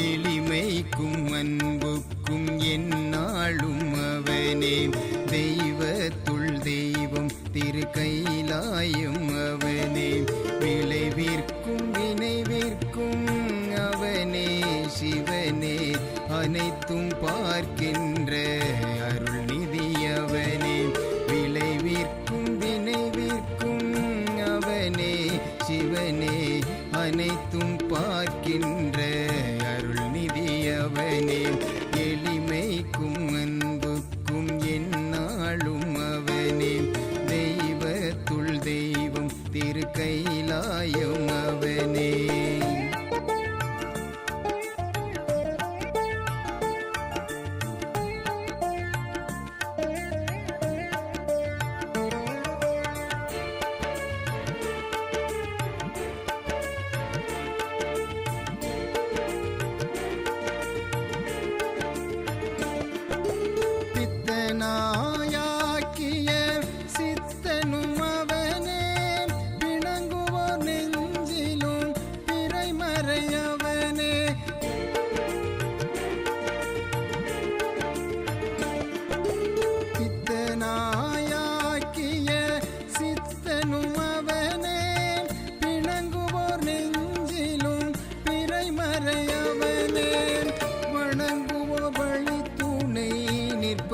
எளிமைக்கும் அன்புக்கும் என்னாளும் அவனே. தெய்வத்துள் தெய்வம் திரு கைலாயம் அவனே. விளைவிற்கும் வினைவிற்கும் அவனே சிவனே. அனைத்தும் பார்க்கின்ற அருள் நிதி அவனே. விளைவிற்கும் வினைவிற்கும் அவனே சிவனே. அனைத்தும் பார்க்கின்ற அருள்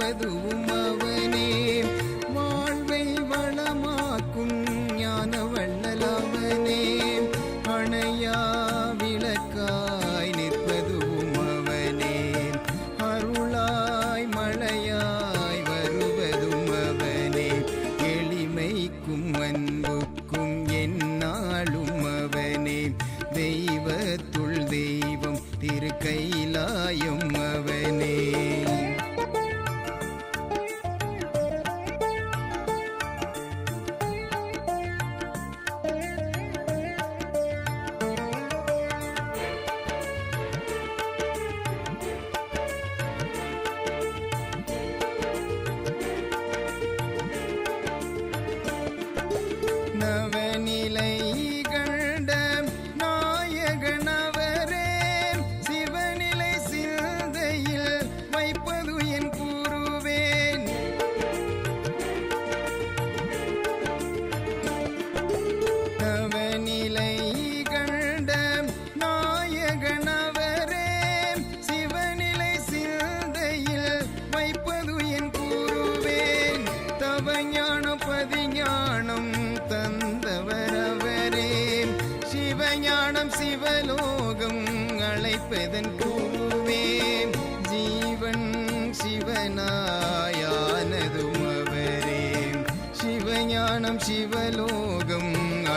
நிற்பதுவும் அவனே. வாழ்வை வளமாக்கும் ஞான வள்ளலவனே அணையா விளக்காய் நிற்பதுவும் அவனே. அருளாய் மழையாய் வருவதும் அவனே. எளிமைக்கும் அன்புக்கும் என்னாலும் அவனே. தெய்வத்துள் தெய்வம் திரு அவனே.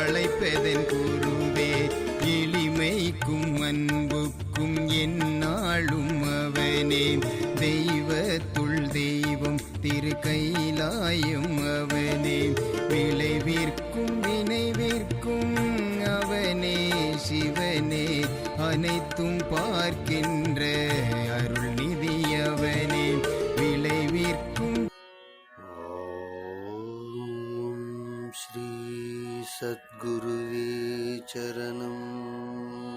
அழைப்பதன் குருவே எளிமைக்கும் அன்புக்கும் என்னாளும் அவனே. தெய்வத்துள் தெய்வம் திரு கைலாயம் அவனே. விளைவிற்கும் வினைவிற்கும் அவனே சிவனே. அனைத்தும் பார்க்கின்ற அருள் நிதியவனே விளைவிற்கும் ஸ்ரீ सद्गुरुवे चरणम्